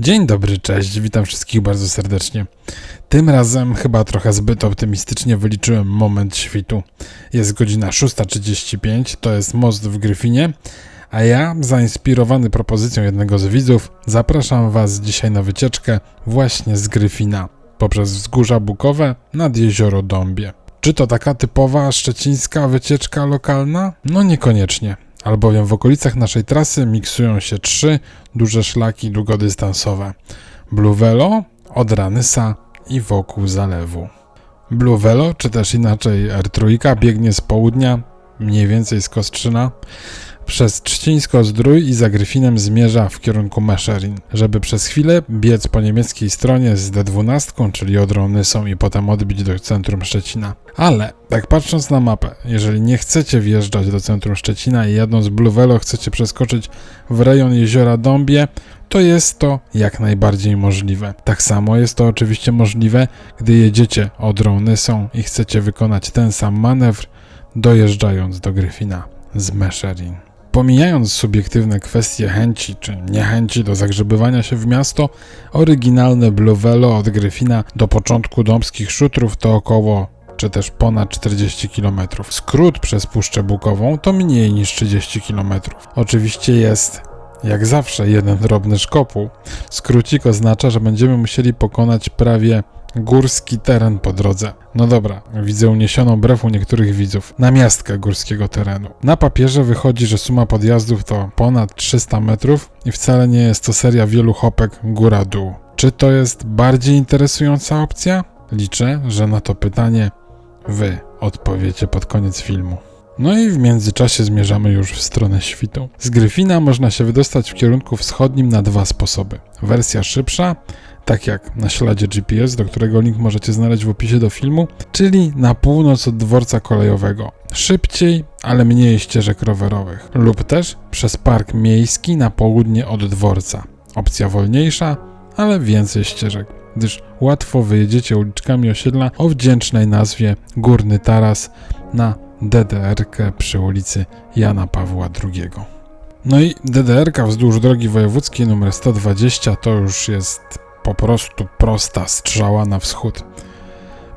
Dzień dobry, cześć, witam wszystkich bardzo serdecznie. Tym razem chyba trochę zbyt optymistycznie wyliczyłem moment świtu. Jest godzina 6.35, to jest most w Gryfinie, a ja, zainspirowany propozycją jednego z widzów, zapraszam Was dzisiaj na wycieczkę właśnie z Gryfina, poprzez wzgórza bukowe nad jezioro Dąbie. Czy to taka typowa szczecińska wycieczka lokalna? No niekoniecznie albowiem w okolicach naszej trasy miksują się trzy duże szlaki długodystansowe: Blue Velo, od Ranysa i wokół zalewu. Blue Velo, czy też inaczej R3, biegnie z południa, mniej więcej z Kostrzyna, przez Trzcińsko-Zdrój i za Gryfinem zmierza w kierunku Meszerin, żeby przez chwilę biec po niemieckiej stronie z D12, czyli Odrą Nysą i potem odbić do centrum Szczecina. Ale, tak patrząc na mapę, jeżeli nie chcecie wjeżdżać do centrum Szczecina i jadąc Blue Velo chcecie przeskoczyć w rejon jeziora Dąbie, to jest to jak najbardziej możliwe. Tak samo jest to oczywiście możliwe, gdy jedziecie Odrą Nysą i chcecie wykonać ten sam manewr, dojeżdżając do Gryfina z Meszerin. Pomijając subiektywne kwestie chęci czy niechęci do zagrzebywania się w miasto, oryginalne Blue Velo od Gryfina do początku domskich szutrów to około czy też ponad 40 km. Skrót przez Puszczę Bukową to mniej niż 30 km. Oczywiście jest jak zawsze jeden drobny szkopuł. Skrócik oznacza, że będziemy musieli pokonać prawie górski teren po drodze. No dobra, widzę uniesioną brew u niektórych widzów. Na miastkę górskiego terenu. Na papierze wychodzi, że suma podjazdów to ponad 300 metrów i wcale nie jest to seria wielu hopek góra-dół. Czy to jest bardziej interesująca opcja? Liczę, że na to pytanie wy odpowiecie pod koniec filmu. No i w międzyczasie zmierzamy już w stronę świtu. Z Gryfina można się wydostać w kierunku wschodnim na dwa sposoby. Wersja szybsza, tak jak na śladzie GPS, do którego link możecie znaleźć w opisie do filmu, czyli na północ od dworca kolejowego. Szybciej, ale mniej ścieżek rowerowych. Lub też przez park miejski na południe od dworca. Opcja wolniejsza, ale więcej ścieżek, gdyż łatwo wyjedziecie uliczkami osiedla o wdzięcznej nazwie Górny Taras na DDR-kę przy ulicy Jana Pawła II. No i DDR-ka wzdłuż drogi wojewódzkiej numer 120 to już jest po prostu prosta strzała na wschód.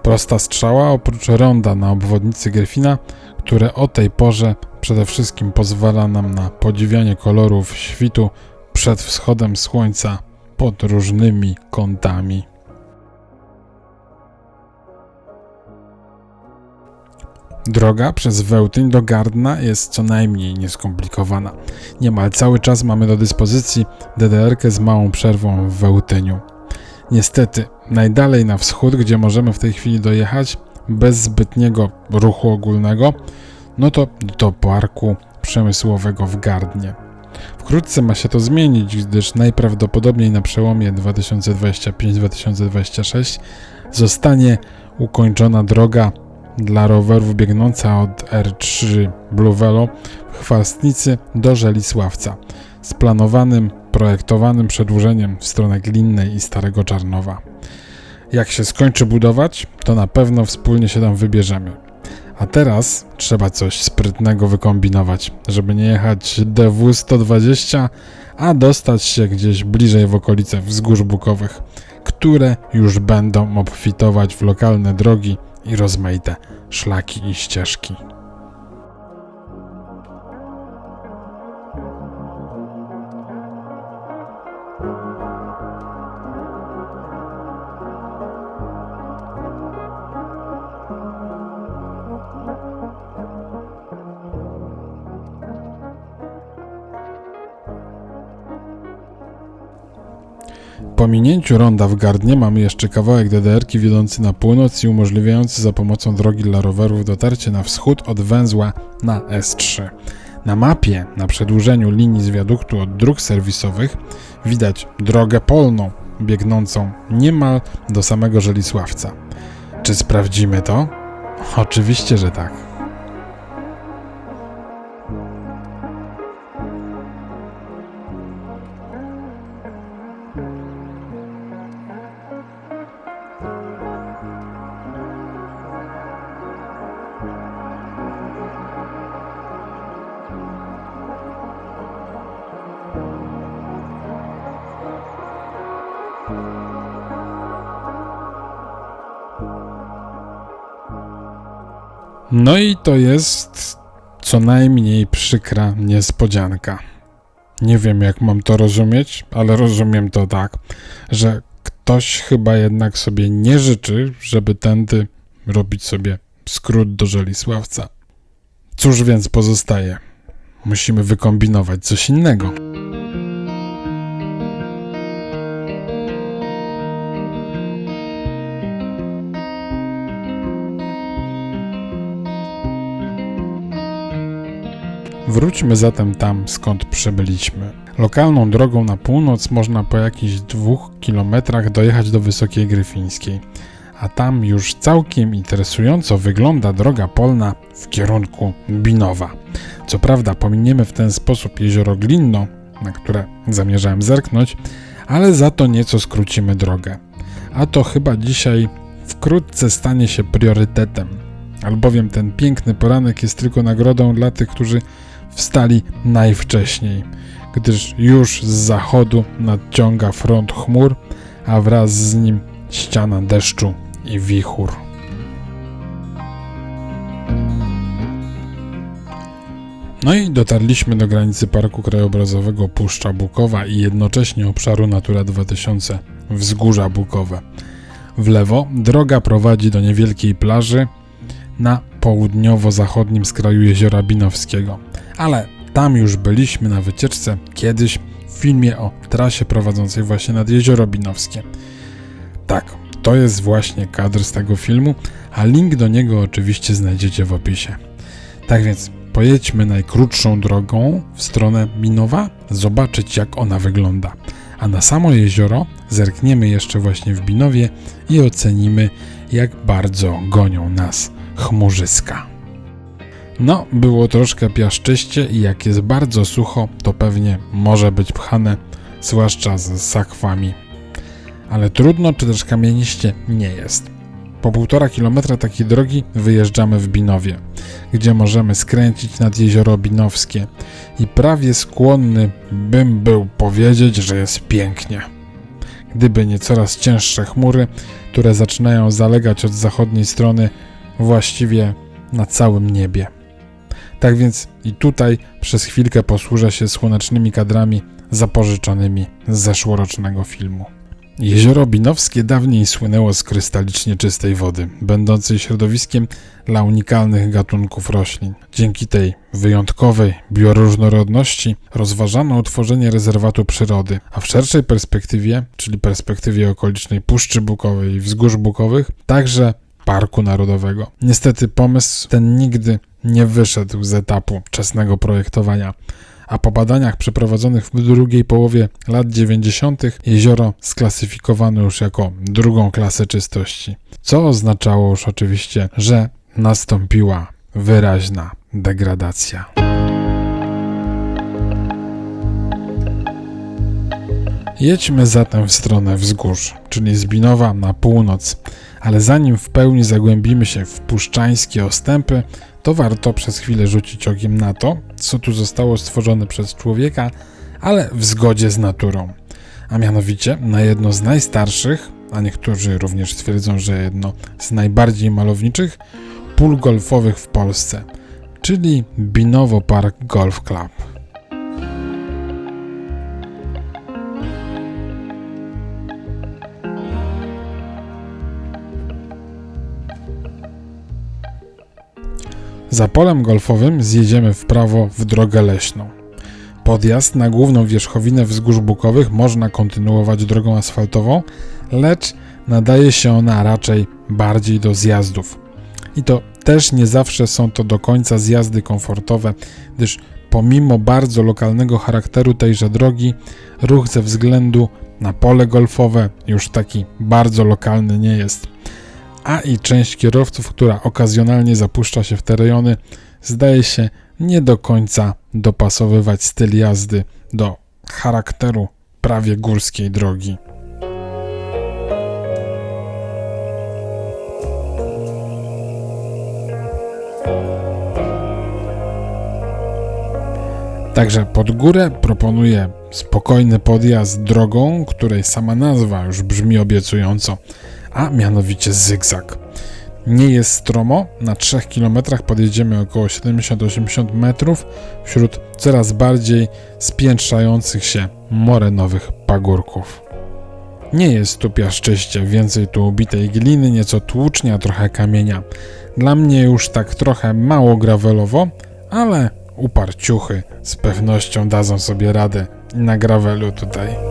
Prosta strzała oprócz ronda na obwodnicy Gryfina, które o tej porze przede wszystkim pozwala nam na podziwianie kolorów świtu przed wschodem słońca pod różnymi kątami. Droga przez Wełtyń do Gardna jest co najmniej nieskomplikowana. Niemal cały czas mamy do dyspozycji DDR-kę z małą przerwą w Wełtyniu. Niestety, najdalej na wschód, gdzie możemy w tej chwili dojechać bez zbytniego ruchu ogólnego, no to do parku przemysłowego w Gardnie. Wkrótce ma się to zmienić, gdyż najprawdopodobniej na przełomie 2025-2026 zostanie ukończona droga dla rowerów biegnąca od R3 Blue Velo w Chwastnicy do Żelisławca z planowanym, projektowanym przedłużeniem w stronę Glinnej i Starego Czarnowa. Jak się skończy budować, to na pewno wspólnie się tam wybierzemy. A teraz trzeba coś sprytnego wykombinować, żeby nie jechać DW 120, a dostać się gdzieś bliżej w okolice wzgórz bukowych, które już będą obfitować w lokalne drogi i rozmaite szlaki i ścieżki. Po minięciu ronda w Gardnie mamy jeszcze kawałek DDR-ki wiodący na północ i umożliwiający za pomocą drogi dla rowerów dotarcie na wschód od węzła na S3. Na mapie, na przedłużeniu linii z wiaduktu od dróg serwisowych widać drogę polną, biegnącą niemal do samego Żelisławca. Czy sprawdzimy to? Oczywiście, że tak. No i to jest co najmniej przykra niespodzianka. Nie wiem, jak mam to rozumieć, ale rozumiem to tak, że ktoś chyba jednak sobie nie życzy, żeby tędy robić sobie skrót do Żelisławca. Cóż więc pozostaje? Musimy wykombinować coś innego. Wróćmy zatem tam, skąd przybyliśmy. Lokalną drogą na północ można po jakichś dwóch kilometrach dojechać do Wysokiej Gryfińskiej, a tam już całkiem interesująco wygląda droga polna w kierunku Binowa. Co prawda pominiemy w ten sposób jezioro Glinno, na które zamierzałem zerknąć, ale za to nieco skrócimy drogę. A to chyba dzisiaj wkrótce stanie się priorytetem, albowiem ten piękny poranek jest tylko nagrodą dla tych, którzy wstali najwcześniej, gdyż już z zachodu nadciąga front chmur, a wraz z nim ściana deszczu i wichur. No i dotarliśmy do granicy Parku Krajobrazowego Puszcza Bukowa i jednocześnie obszaru Natura 2000 Wzgórza Bukowe. W lewo droga prowadzi do niewielkiej plaży na południowo-zachodnim skraju jeziora Binowskiego ale tam już byliśmy na wycieczce kiedyś w filmie o trasie prowadzącej właśnie nad Jezioro Binowskie. Tak, to jest właśnie kadr z tego filmu, a link do niego oczywiście znajdziecie w opisie. Tak więc pojedźmy najkrótszą drogą w stronę Binowa, zobaczyć jak ona wygląda. A na samo jezioro zerkniemy jeszcze właśnie w Binowie i ocenimy jak bardzo gonią nas chmurzyska. No, było troszkę piaszczyście i jak jest bardzo sucho, to pewnie może być pchane, zwłaszcza z sakwami. Ale trudno czy też kamieniście nie jest. Po półtora kilometra takiej drogi wyjeżdżamy w Binowie, gdzie możemy skręcić nad jezioro Binowskie i prawie skłonny bym był powiedzieć, że jest pięknie. Gdyby nie coraz cięższe chmury, które zaczynają zalegać od zachodniej strony właściwie na całym niebie. Tak więc i tutaj przez chwilkę posłużę się słonecznymi kadrami zapożyczonymi z zeszłorocznego filmu. Jezioro Binowskie dawniej słynęło z krystalicznie czystej wody, będącej środowiskiem dla unikalnych gatunków roślin. Dzięki tej wyjątkowej bioróżnorodności rozważano utworzenie rezerwatu przyrody, a w szerszej perspektywie, czyli perspektywie okolicznej Puszczy Bukowej i Wzgórz Bukowych, także Parku Narodowego. Niestety pomysł ten nigdy nie wyszedł z etapu wczesnego projektowania, a po badaniach przeprowadzonych w drugiej połowie lat 90. jezioro sklasyfikowano już jako drugą klasę czystości, co oznaczało już oczywiście, że nastąpiła wyraźna degradacja. Jedźmy zatem w stronę wzgórz, czyli z Binowa na północ, ale zanim w pełni zagłębimy się w puszczańskie ostępy, to warto przez chwilę rzucić okiem na to, co tu zostało stworzone przez człowieka, ale w zgodzie z naturą. A mianowicie na jedno z najstarszych, a niektórzy również twierdzą, że jedno z najbardziej malowniczych pól golfowych w Polsce, czyli Binowo Park Golf Club. Za polem golfowym zjedziemy w prawo w drogę leśną. Podjazd na główną wierzchowinę wzgórz bukowych można kontynuować drogą asfaltową, lecz nadaje się ona raczej bardziej do zjazdów. I to też nie zawsze są to do końca zjazdy komfortowe, gdyż pomimo bardzo lokalnego charakteru tejże drogi, ruch ze względu na pole golfowe już taki bardzo lokalny nie jest a i część kierowców, która okazjonalnie zapuszcza się w te rejony, zdaje się nie do końca dopasowywać styl jazdy do charakteru prawie górskiej drogi. Także pod górę proponuję spokojny podjazd drogą, której sama nazwa już brzmi obiecująco a mianowicie zygzak. Nie jest stromo, na 3 km podjedziemy około 70-80 metrów wśród coraz bardziej spiętrzających się morenowych pagórków. Nie jest tu piaszczyście, więcej tu ubitej gliny, nieco tłucznia, trochę kamienia. Dla mnie już tak trochę mało gravelowo, ale uparciuchy z pewnością dadzą sobie radę na gravelu tutaj.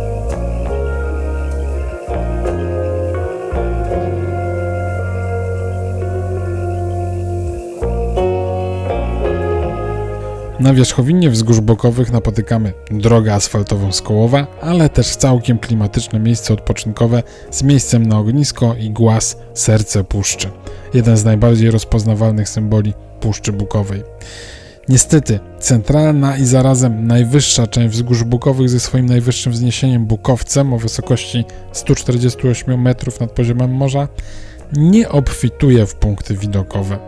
Na wierzchowinie wzgórz bokowych napotykamy drogę asfaltową z Kołowa, ale też całkiem klimatyczne miejsce odpoczynkowe z miejscem na ognisko i głaz Serce Puszczy. Jeden z najbardziej rozpoznawalnych symboli Puszczy Bukowej. Niestety, centralna i zarazem najwyższa część wzgórz bukowych ze swoim najwyższym wzniesieniem Bukowcem o wysokości 148 metrów nad poziomem morza nie obfituje w punkty widokowe.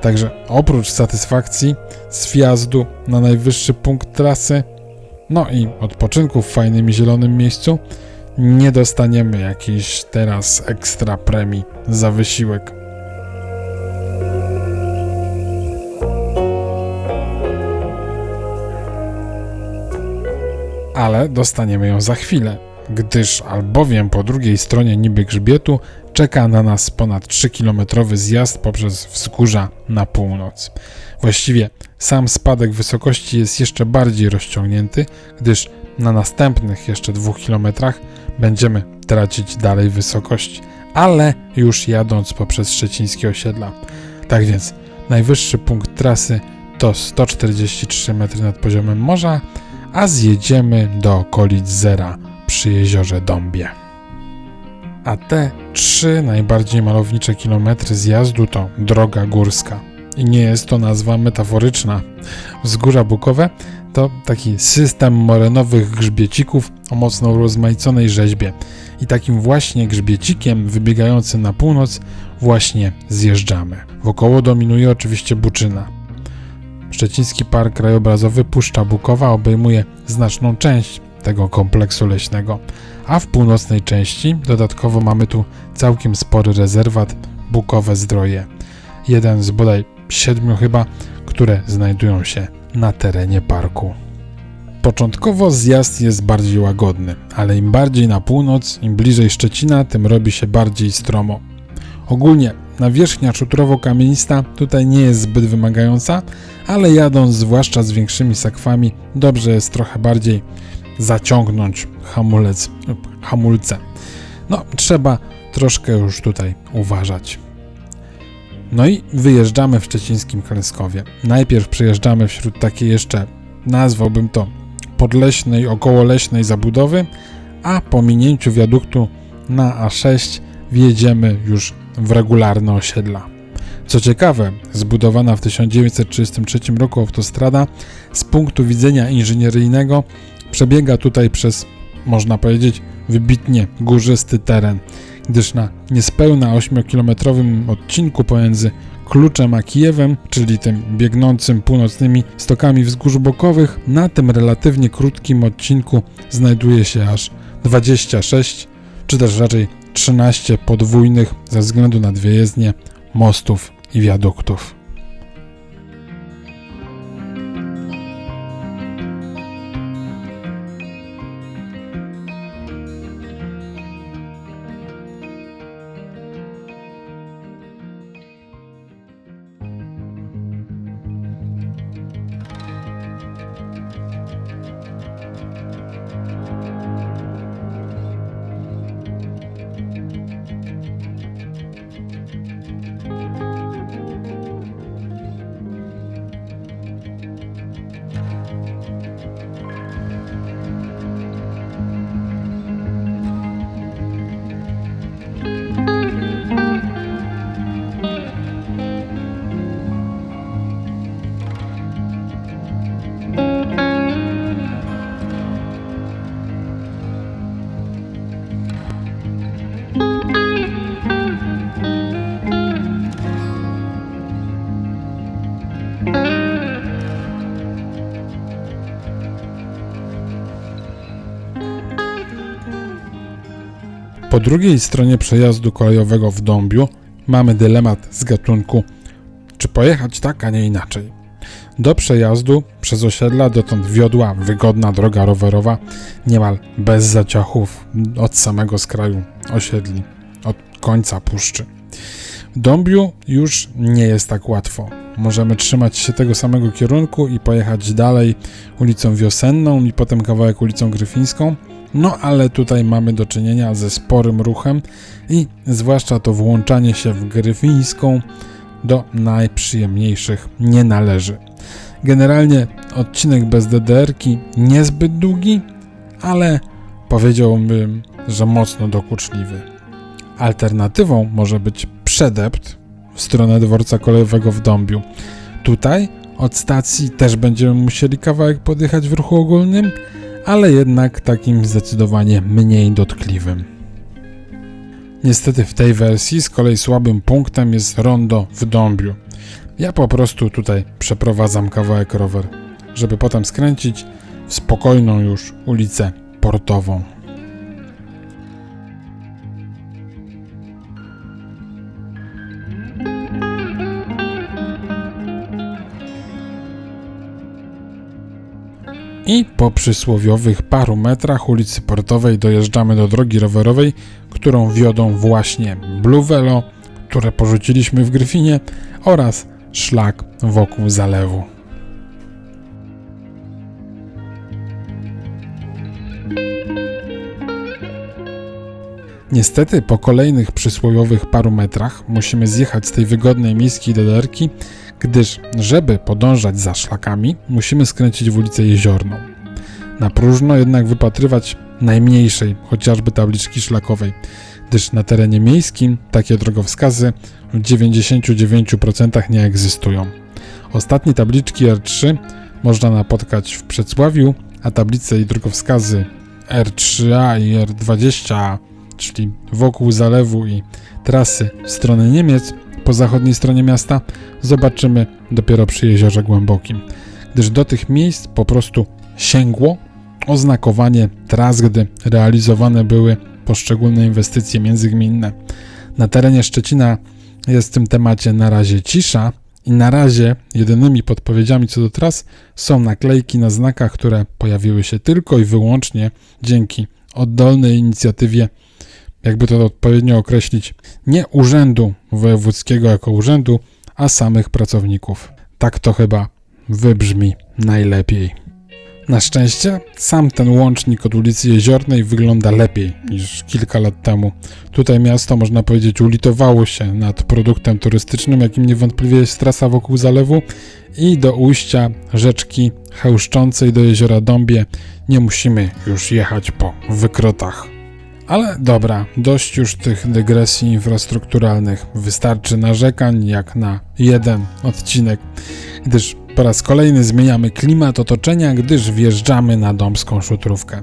Także oprócz satysfakcji z wjazdu na najwyższy punkt trasy, no i odpoczynku w fajnym zielonym miejscu, nie dostaniemy jakiejś teraz ekstra premii za wysiłek. Ale dostaniemy ją za chwilę, gdyż albowiem po drugiej stronie niby grzbietu czeka na nas ponad 3-kilometrowy zjazd poprzez wzgórza na północ. Właściwie sam spadek wysokości jest jeszcze bardziej rozciągnięty, gdyż na następnych jeszcze dwóch kilometrach będziemy tracić dalej wysokość, ale już jadąc poprzez szczecińskie osiedla. Tak więc najwyższy punkt trasy to 143 metry nad poziomem morza, a zjedziemy do okolic zera przy jeziorze Dąbie. A te trzy najbardziej malownicze kilometry zjazdu to droga górska. I nie jest to nazwa metaforyczna. Wzgórza Bukowe to taki system morenowych grzbiecików o mocno rozmaiconej rzeźbie. I takim właśnie grzbiecikiem wybiegającym na północ właśnie zjeżdżamy. Wokoło dominuje oczywiście Buczyna. Szczeciński Park Krajobrazowy Puszcza Bukowa obejmuje znaczną część tego kompleksu leśnego, a w północnej części dodatkowo mamy tu całkiem spory rezerwat Bukowe Zdroje. Jeden z bodaj siedmiu chyba, które znajdują się na terenie parku. Początkowo zjazd jest bardziej łagodny, ale im bardziej na północ, im bliżej Szczecina, tym robi się bardziej stromo. Ogólnie nawierzchnia szutrowo-kamienista tutaj nie jest zbyt wymagająca, ale jadąc zwłaszcza z większymi sakwami, dobrze jest trochę bardziej zaciągnąć hamulec hamulce. No, trzeba troszkę już tutaj uważać. No i wyjeżdżamy w szczecińskim Kleskowie. Najpierw przejeżdżamy wśród takiej jeszcze, nazwałbym to, podleśnej, okołoleśnej zabudowy, a po minięciu wiaduktu na A6 wjedziemy już w regularne osiedla. Co ciekawe, zbudowana w 1933 roku autostrada z punktu widzenia inżynieryjnego przebiega tutaj przez, można powiedzieć, wybitnie górzysty teren, gdyż na niespełna 8-kilometrowym odcinku pomiędzy Kluczem a Kijewem, czyli tym biegnącym północnymi stokami wzgórz bokowych, na tym relatywnie krótkim odcinku znajduje się aż 26, czy też raczej 13 podwójnych ze względu na dwie jezdnie mostów i wiaduktów. Po drugiej stronie przejazdu kolejowego w Dąbiu mamy dylemat z gatunku, czy pojechać tak, a nie inaczej. Do przejazdu przez osiedla dotąd wiodła wygodna droga rowerowa, niemal bez zaciachów od samego skraju osiedli, od końca puszczy. Dąbiu już nie jest tak łatwo. Możemy trzymać się tego samego kierunku i pojechać dalej ulicą Wiosenną i potem kawałek ulicą Gryfińską. No ale tutaj mamy do czynienia ze sporym ruchem i zwłaszcza to włączanie się w Gryfińską do najprzyjemniejszych nie należy. Generalnie odcinek bez DDR-ki niezbyt długi, ale powiedziałbym, że mocno dokuczliwy. Alternatywą może być przedept w stronę dworca kolejowego w Dąbiu. Tutaj od stacji też będziemy musieli kawałek podjechać w ruchu ogólnym, ale jednak takim zdecydowanie mniej dotkliwym. Niestety w tej wersji z kolei słabym punktem jest rondo w Dąbiu. Ja po prostu tutaj przeprowadzam kawałek rower, żeby potem skręcić w spokojną już ulicę portową. I po przysłowiowych paru metrach ulicy Portowej dojeżdżamy do drogi rowerowej, którą wiodą właśnie Blue Velo, które porzuciliśmy w Gryfinie oraz szlak wokół zalewu. Niestety po kolejnych przysłowiowych paru metrach musimy zjechać z tej wygodnej miejskiej doderki, gdyż żeby podążać za szlakami musimy skręcić w ulicę Jeziorną. Na próżno jednak wypatrywać najmniejszej, chociażby tabliczki szlakowej, gdyż na terenie miejskim takie drogowskazy w 99% nie egzystują. Ostatnie tabliczki R3 można napotkać w Przedsławiu, a tablice i drogowskazy R3A i R20A, czyli wokół zalewu i trasy w stronę Niemiec po zachodniej stronie miasta, zobaczymy dopiero przy jeziorze głębokim, gdyż do tych miejsc po prostu sięgło oznakowanie tras, gdy realizowane były poszczególne inwestycje międzygminne. Na terenie Szczecina jest w tym temacie na razie cisza i na razie jedynymi podpowiedziami co do tras są naklejki na znakach, które pojawiły się tylko i wyłącznie dzięki oddolnej inicjatywie, jakby to odpowiednio określić, nie urzędu wojewódzkiego jako urzędu, a samych pracowników. Tak to chyba wybrzmi najlepiej. Na szczęście sam ten łącznik od ulicy Jeziornej wygląda lepiej niż kilka lat temu. Tutaj miasto, można powiedzieć, ulitowało się nad produktem turystycznym, jakim niewątpliwie jest trasa wokół zalewu i do ujścia rzeczki chełszczącej do jeziora Dąbie nie musimy już jechać po wykrotach. Ale dobra, dość już tych dygresji infrastrukturalnych. Wystarczy narzekań jak na jeden odcinek, gdyż po raz kolejny zmieniamy klimat otoczenia, gdyż wjeżdżamy na domską szutrówkę.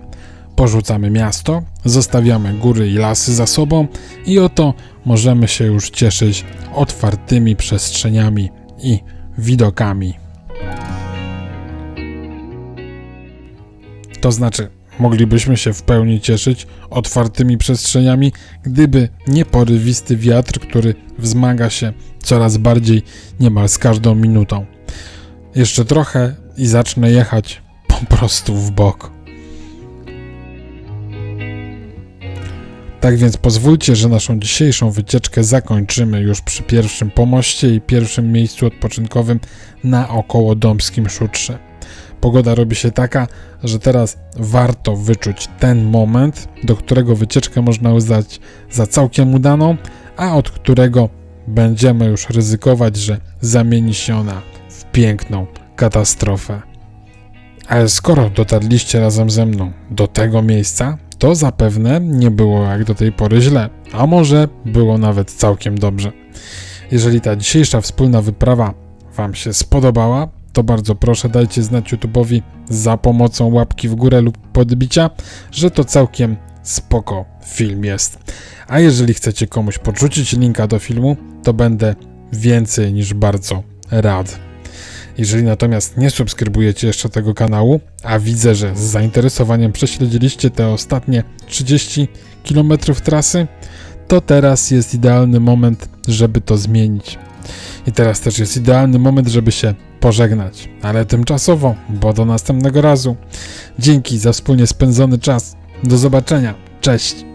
Porzucamy miasto, zostawiamy góry i lasy za sobą i oto możemy się już cieszyć otwartymi przestrzeniami i widokami. To znaczy, moglibyśmy się w pełni cieszyć otwartymi przestrzeniami, gdyby nie porywisty wiatr, który wzmaga się coraz bardziej niemal z każdą minutą. Jeszcze trochę i zacznę jechać po prostu w bok. Tak więc pozwólcie, że naszą dzisiejszą wycieczkę zakończymy już przy pierwszym pomoście i pierwszym miejscu odpoczynkowym na okołodomskim szutrze. Pogoda robi się taka, że teraz warto wyczuć ten moment, do którego wycieczkę można uznać za całkiem udaną, a od którego będziemy już ryzykować, że zamieni się ona piękną katastrofę. Ale skoro dotarliście razem ze mną do tego miejsca, to zapewne nie było jak do tej pory źle, a może było nawet całkiem dobrze. Jeżeli ta dzisiejsza wspólna wyprawa Wam się spodobała, to bardzo proszę dajcie znać YouTube'owi za pomocą łapki w górę lub podbicia, że to całkiem spoko film jest. A jeżeli chcecie komuś podrzucić linka do filmu, to będę więcej niż bardzo rad. Jeżeli natomiast nie subskrybujecie jeszcze tego kanału, a widzę, że z zainteresowaniem prześledziliście te ostatnie 30 km trasy, to teraz jest idealny moment, żeby to zmienić. I teraz też jest idealny moment, żeby się pożegnać, ale tymczasowo, bo do następnego razu. Dzięki za wspólnie spędzony czas. Do zobaczenia. Cześć.